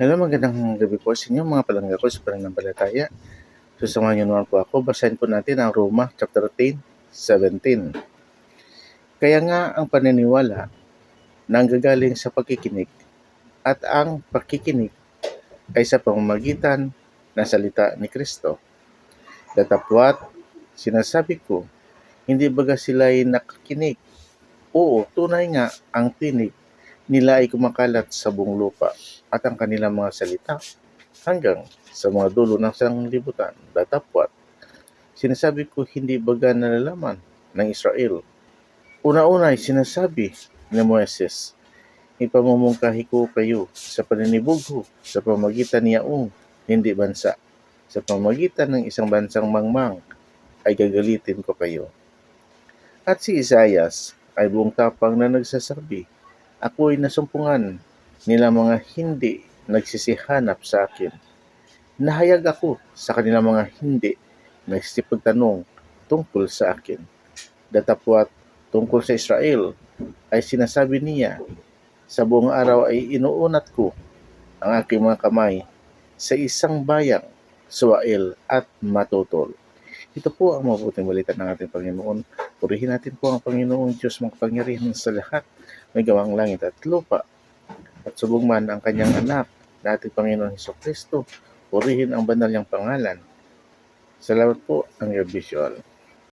Hello, magandang gabi po sa inyo mga palangga ko sa pananampalataya. Susamahan niyo naman po ako. Basahin po natin ang Roma chapter 10, 17. Kaya nga ang paniniwala nanggagaling sa pagkikinig at ang pagkikinig ay sa pamamagitan ng salita ni Kristo. Datapwat, sinasabi ko, hindi baga sila ay nakakinig. Oo, tunay nga ang tinig nila ay kumakalat sa buong lupa at ang kanilang mga salita hanggang sa mga dulo ng sanglibutan. Datapwat, sinasabi ko hindi baga nalalaman ng Israel. Una-una ay sinasabi ni Moises, ipamumungkahi ko kayo sa paninibugho sa pamagitan niyaong hindi bansa. Sa pamagitan ng isang bansang mangmang ay gagalitin ko kayo. At si Isayas ay buong tapang na nagsasabi, Ako ay nasumpungan nila mga hindi nagsisihanap sa akin. Nahayag ako sa kanilang mga hindi nagsisipagtanong tungkol sa akin. Datapwat tungkol sa Israel ay sinasabi niya, sa buong araw ay inuunat ko ang aking mga kamay sa isang bayang, suwail at matutol. Ito po ang mabuting balita ng ating Panginoon. Purihin natin po ang Panginoong Diyos makapangyarihan sa lahat, may gawang langit at lupa. At subong man ang kanyang anak, na ating Panginoon Heso Kristo, purihin ang banal niyang pangalan. Salamat po ang God bless you all.